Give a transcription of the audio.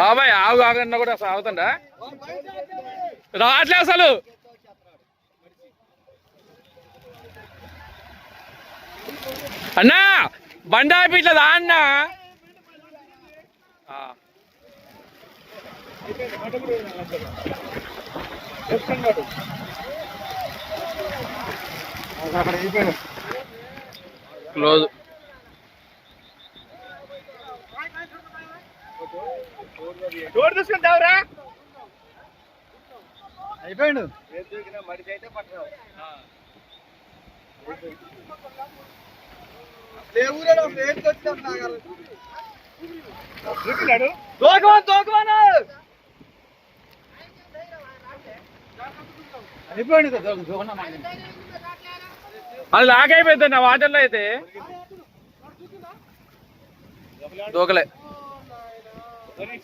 బాబాయ్ ఆవు కాకుండా కూడా అసలు ఆగుతుందా రావట్లే అసలు. అన్నా బండి ఆపి ఇట్లా దా అన్నా. క్లోజ్. డోర్ అయిపోయిండు. అయిపోయింది కదా దోకనా అది అయిపోయింది నా వాటర్లో అయితే. దూకలే Ready?